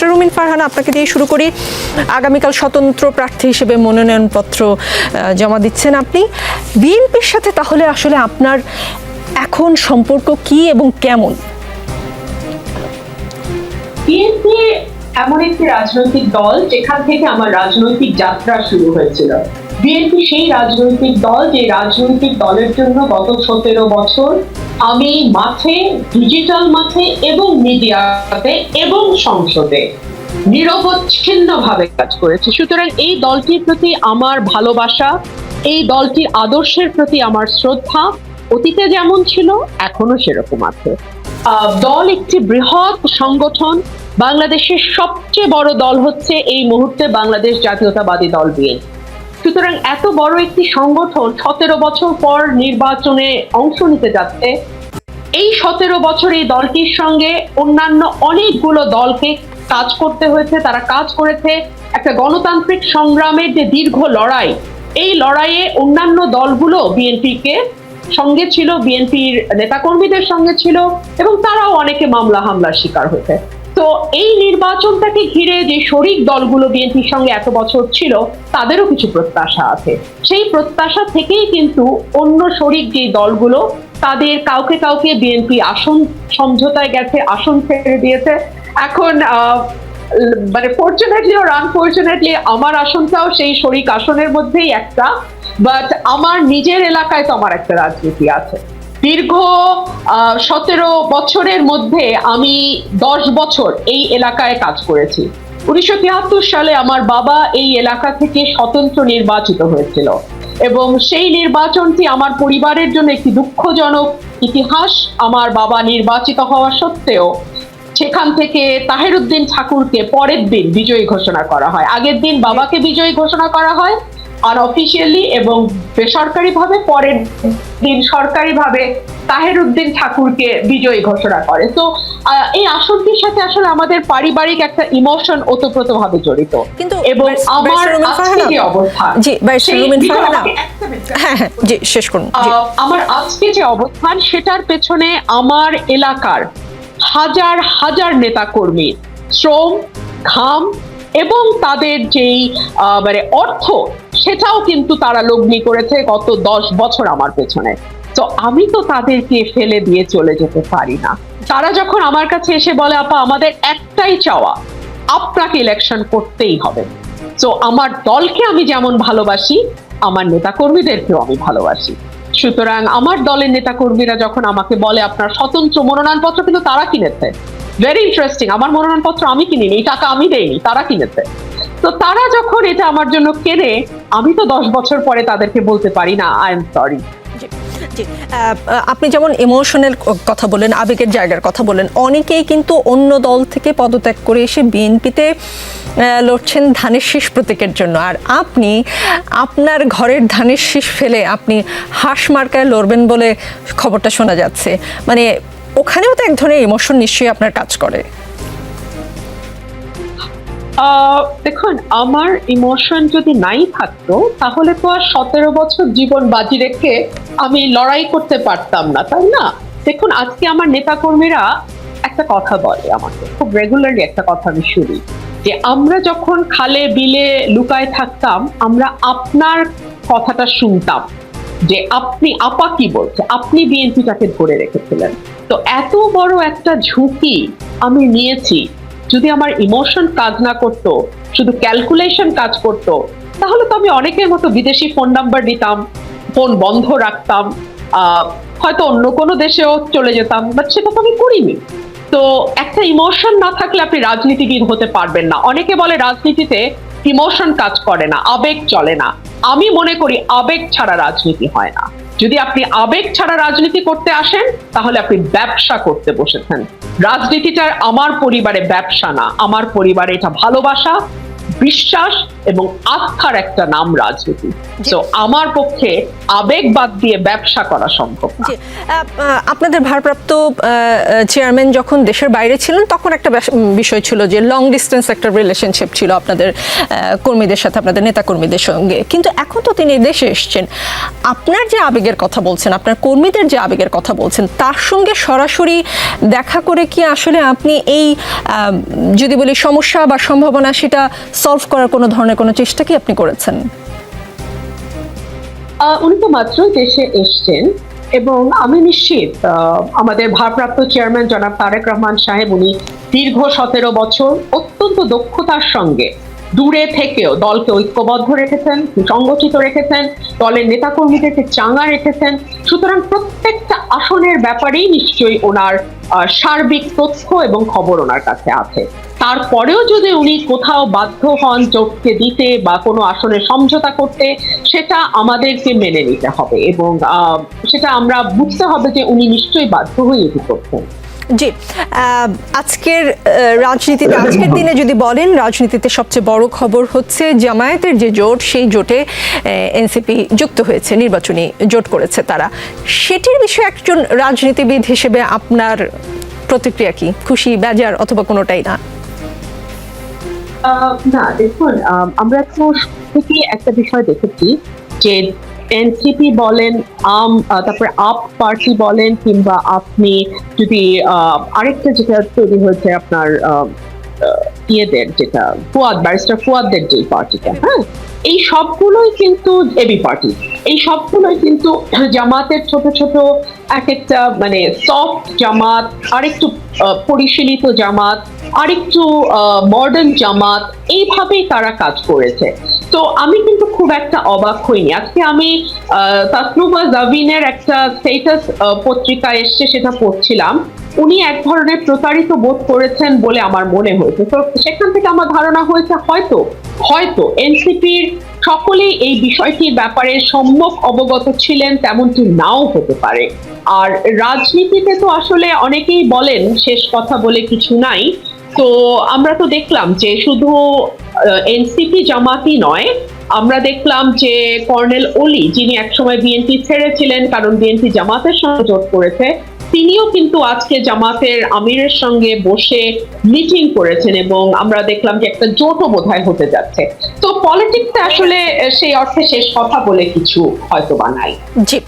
বাইসরা রুমিন ফারহানা আপনাকে দিয়ে শুরু করি। আগামীকাল স্বতন্ত্র প্রার্থী হিসেবে মনোনয়নপত্র জমা দিচ্ছেন আপনি। বিএনপির সাথে তাহলে আসলে আপনার এখন সম্পর্ক কি এবং কেমন? বিএনপি এমন একটি রাজনৈতিক দল যেখান থেকে আমার রাজনৈতিক যাত্রা শুরু হয়েছিল। বিএনপি সেই রাজনৈতিক দল যে রাজনৈতিক দলের জন্য গত সতেরো বছর আমি মাঠে ডিজিটাল মাঠে এবং মিডিয়াতে এবং সংসদে নিরবচ্ছিন্নভাবে কাজ করেছি। সুতরাং এই দলটির প্রতি আমার ভালোবাসা, এই দলটির আদর্শের প্রতি আমার শ্রদ্ধা অতীতে যেমন ছিল এখনও সেরকম আছে। দল একটি বৃহৎ সংগঠন। বাংলাদেশের সবচেয়ে বড় দল হচ্ছে এই মুহূর্তে বাংলাদেশ জাতীয়তাবাদী দল বিএনপি। সুতরাং এত বড় একটি সংগঠন সতেরো বছর পর নির্বাচনে অংশ নিতে যাচ্ছে। এই সতেরো বছর এই দলটির সঙ্গে অন্যান্য অনেকগুলো দলকে কাজ করতে হয়েছে, তারা কাজ করেছে। একটা গণতান্ত্রিক সংগ্রামের যে দীর্ঘ লড়াই, এই লড়াইয়ে অন্যান্য দলগুলো বিএনপিকে সঙ্গে ছিল, বিএনপির নেতাকর্মীদের সঙ্গে ছিল এবং তারাও অনেকে মামলা হামলার শিকার হয়েছে। তো এই নির্বাচনটাকে ঘিরে যে শরিক দলগুলো বিএনপির সঙ্গে এত বছর ছিল, তাদেরও কিছু প্রত্যাশা আছে। সেই প্রত্যাশা থেকেই কিন্তু অন্য শরিক যে দলগুলো, তাদের কাউকে কাউকে বিএনপি আসন সমঝোতায় গেছে, আসন ছেড়ে দিয়েছে। এখন মানে ফর্চুনেটলি ওর আনফর্চুনেটলি আমার আসনটাও সেই শরিক আসনের মধ্যেই একটা বাট আমার নিজের এলাকায় তো আমার একটা রাজনীতি আছে। দীর্ঘ সতেরো বছরের মধ্যে আমি দশ বছর এই এলাকায় কাজ করেছি। উনিশশো তিয়াত্তর সালে আমার বাবা এই এলাকা থেকে স্বতন্ত্র নির্বাচিত হয়েছিল এবং সেই নির্বাচনটি আমার পরিবারের জন্য একটি দুঃখজনক ইতিহাস। আমার বাবা নির্বাচিত হওয়া সত্ত্বেও সেখান থেকে তাহেরুদ্দিন ঠাকুরকে পরের দিন বিজয়ী ঘোষণা করা হয়। আগের দিন বাবাকে বিজয়ী ঘোষণা করা হয়। আর অফিসিয়ালি এবং বেসরকারিভাবে পরের দিন সরকারিভাবে তাহেরুদ্দিন ঠাকুরকে বিজয়ী ঘোষণা করে। তো এই আসনটির সাথে আসলে আমাদের পারিবারিক একটা ইমোশন ওতপ্রোতভাবে জড়িত। কিন্তু এবং আমার আজকে জি, হ্যাঁ হ্যাঁ জি শেষ করুন আমার আজকে যে অবস্থান সেটার পেছনে আমার এলাকার হাজার হাজার নেতা কর্মী শ্রম ঘাম এবং তাদের যেই আহ, মানে অর্থ সেটাও কিন্তু তারা লগ্নি করেছে গত দশ বছর আমার পেছনে। তো আমি তো তাদেরকে ফেলে দিয়ে চলে যেতে পারি না। তারা যখন আমার কাছে এসে বলে, আপা, আমাদের একটাই চাওয়া, আপনাকে ইলেকশন করতেই হবে। তো আমার দলকে আমি যেমন ভালোবাসি, আমার নেতাকর্মীদেরকেও আমি ভালোবাসি। সুতরাং আমার দলের নেতাকর্মীরা যখন আমাকে বলে, আপনার স্বতন্ত্র মনোনয়নপত্র কিন্তু তারা কিনেছে। ভেরি ইন্টারেস্টিং আমার মনোনয়নপত্র আমি কিনিনি, এই টাকা আমি দেইনি, তারা কিনেছে। তো তারা যখন এটা আমার জন্য কেনে আমি তো দশ বছর পরে তাদেরকে বলতে পারি না আই এম সরি আপনি যেমন ইমোশনাল কথা বলেন, আবেগের জায়গার কথা বলেন, অনেকেই কিন্তু অন্য দল থেকে পদত্যাগ করে এসে বিএনপিতে লড়ছেন ধানের শীষ প্রতীকের জন্য। আর আপনি আপনার ঘরের ধানের শীষ ফেলে আপনি হাঁস মার্কায় লড়বেন বলে খবরটা শোনা যাচ্ছে। মানে ওখানেও তো এক ধরনের ইমোশন নিশ্চয়ই আপনার কাজ করে। দেখুন, আমার ইমোশন যদি নাই থাকতো, তাহলে তো আর সতেরো বছর জীবন বাজি রেখে আমি লড়াই করতে পারতাম না, তাই না? দেখুন, আজকে আমার নেতাকর্মীরা একটা কথা বলে আমাকে, খুব রেগুলারলি একটা কথা আমি শুনি, যে আমরা যখন খালে বিলে লুকায় থাকতাম, আমরা আপনার কথাটা শুনতাম, যে আপনি, আপা কি বলছে? আপনি বিএনপিটাকে ধরে রেখেছিলেন। তো এত বড় একটা ঝুঁকি আমি নিয়েছি যদি আমার ইমোশন কাজ না করত, শুধু ক্যালকুলেশন কাজ করত, তাহলে তো আমি অনেকের মতো বিদেশি ফোন নাম্বার দিতাম ফোন বন্ধ রাখতাম হয়তো অন্য কোনো দেশেও চলে যেতাম বাট সেটা তো আমি করিনি। তো একটা ইমোশন না থাকলে আপনি রাজনীতিবিদ হতে পারবেন না। অনেকে বলে রাজনীতিতে ইমোশন কাজ করে না, আবেগ চলে না। আমি মনে করি আবেগ ছাড়া রাজনীতি হয় না। যদি আপনি আবেগ ছাড়া রাজনীতি করতে আসেন, তাহলে আপনি ব্যবসা করতে বসেছেন। রাজনীতিটা আমার পরিবারে ব্যবসা না আমার পরিবারে এটা ভালোবাসা বিশ্বাস এবং আস্থার একটা নাম রাজনীতি। তো আমার পক্ষে আবেগ বাদ দিয়ে ব্যবসা করা সম্ভব আপনাদের ভারপ্রাপ্ত চেয়ারম্যান যখন দেশের বাইরে ছিলেন তখন একটা বিষয় ছিল যে লং ডিস্টেন্স একটা রিলেশনশিপ ছিল আপনাদের কর্মীদের সাথে আপনাদের নেতা কর্মীদের সঙ্গে। কিন্তু এখন তো তিনি দেশে এসছেন। আপনার যে আবেগের কথা বলছেন আপনার কর্মীদের যে আবেগের কথা বলছেন তার সঙ্গে সরাসরি দেখা করে কি আসলে আপনি এই যদি বলি সমস্যা বা সম্ভাবনা সেটা সলভ করার কোনো ধরনের কোনো চেষ্টা কি আপনি করেছেন? উনি তো মাত্র দেশে এসছেন এবং আমি নিশ্চিত আমাদের ভারপ্রাপ্ত চেয়ারম্যান জনাব তারেক রহমান সাহেব উনি দীর্ঘ সতেরো বছর অত্যন্ত দক্ষতার সঙ্গে দূরে থেকেও দলকে ঐক্যবদ্ধ রেখেছেন, সুসংগঠিত রেখেছেন, দলের নেতাকর্মীদেরকে চাঙ্গা রেখেছেন। সুতরাং প্রত্যেকটা আসনের ব্যাপারেই নিশ্চয়ই ওনার সার্বিক তথ্য এবং খবর ওনার কাছে আছে। তারপরেও যদি উনি কোথাও বাধ্য হন চোখকে দিতে বা কোনো আসনে সমঝোতা করতে, সেটা আমাদেরকে মেনে নিতে হবে এবং সেটা আমরা বুঝতে হবে যে উনি নিশ্চয়ই বাধ্য হয়ে এটি করছেন। জি আজকের রাজনীতিতে, আজকের দিনে যদি বলেন, রাজনীতিতে সবচেয়ে বড় খবর হচ্ছে জামায়াতের যে জোট, সেই জোটে এনসিপি যুক্ত হয়েছে, নির্বাচনী জোট করেছে তারা। সেটির বিষয়ে একজন রাজনীতিবিদ হিসেবে আপনার প্রতিক্রিয়া কি? খুশি, বেজার অথবা কোনোটাই না? না, দেখুন আমরা তো একটা বিষয় দেখেছি যে এনসিপি বলেন, আম তারপরে আপ পার্টি বলেন, কিংবা আপনি যদি আরেকটা যেটা তৈরি হয়েছে আপনার ইয়েদের যেটা, ফুয়াদ, ব্যারিস্টার ফুয়াদদের যে পার্টিটা হ্যাঁ? এই সবগুলোই কিন্তু এবি পার্টি। এই সবগুলোই কিন্তু জামাতের ছোট ছোট এক একটা মানে সফট জামাত, আরেকটু পরিশীলিত জামাত, আরেকটু মডার্ন জামাত, এইভাবেই তারা কাজ করেছে। তো আমি কিন্তু খুব একটা অবাক হইনি। আজকে আমি তাসনুবা জাভিনের একটা স্টেটাস পত্রিকা এসছে সেটা পড়ছিলাম। উনি এক ধরনের প্রতারিত বোধ করেছেন বলে আমার মনে হয়েছে। তো সেখান থেকে আমার ধারণা হয়েছে হয়তো হয়তো এনসিপির সকলেই এই বিষয়টির ব্যাপারে সম্যক অবগত ছিলেন, তেমনটি নাও হতে পারে। আর রাজনীতিতে তো আসলে অনেকেই বলেন, শেষ কথা বলে কিছু নাই। তো আমরা তো দেখলাম যে শুধু এনসিপি জামাতই নয়। আমরা দেখলাম যে কর্নেল ওলি, যিনি একসময় বিএনপি ছেড়েছিলেন, কারণ বিএনপি জামাতের সঙ্গে জোট করেছে, তিনিও কিন্তু আজকে জামাতের আমিরের সঙ্গে বসে মিটিং করেছেন এবং আমরা দেখলাম যে একটা জোটও বোধহয় হতে যাচ্ছে। তো পলিটিক্সে আসলে সেই অর্থে শেষ কথা বলে কিছু হয়তো বা নাই। জি।